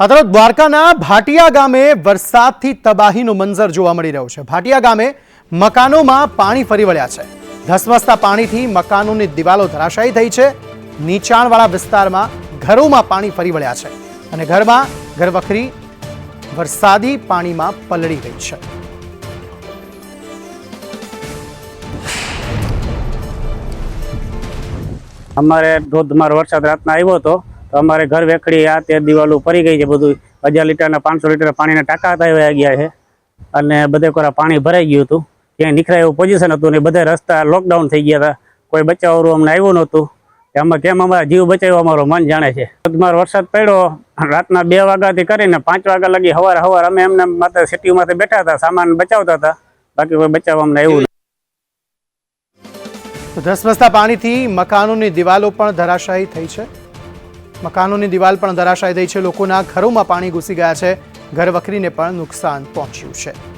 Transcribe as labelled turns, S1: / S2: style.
S1: તરફ દ્વારકાના ભાટિયા ગામે વરસાદથી તબાહીનો મંજર જોવા મળી રહ્યો છે. ભાટિયા ગામે મકાનોમાં પાણી ફરી વળ્યા છે. ધસમસતા પાણીથી મકાનોની દિવાલો ધરાશાયી થઈ છે. નીચાણવાળા વિસ્તારમાં ઘરોમાં પાણી ફરી વળ્યા છે અને ઘરમાં ઘરવખરી વરસાદી પાણીમાં પલળી ગઈ છે.
S2: અમારે ધોધમાર વરસાદ રાતના આવ્યો હતો. અમારે ઘર વેખડી આ તે દિવાલો પડી ગઈ છે બધું. હજાર લીટરના પાંચસો લીટર પાણીના ટાંકા થયા ગયા છે. અને બધે કોરા પાણી ભરાઈ ગયું હતું. ક્યાંય નીકળાય એવું પોઝિશન હતું ને બધા રસ્તા લોકડાઉન થઈ ગયા હતા. કોઈ બચાવવાનું અમને આવ્યું નહોતું. આમાં કેમ અમારા જીવ બચાવ્યો અમારો મન જાણે છે. ધોધમાર વરસાદ પડ્યો. રાતના બે વાગ્યાથી કરીને પાંચ વાગ્યા લગી હવાર હવાર અમે એમને માત્ર સિટીમાંથી બેઠા હતા, સામાન બચાવતા હતા. બાકી કોઈ બચાવવા અમને
S1: તો ધસમસતા પાણીથી મકાનોની દિવાલો પણ ધરાશાયી થઈ છે. મકાનોની દિવાલ પણ ધરાશાયી થઈ છે. લોકોના ઘરોમાં પાણી ઘૂસી ગયા છે. ઘરવખરીને પણ નુકસાન પહોંચ્યું છે.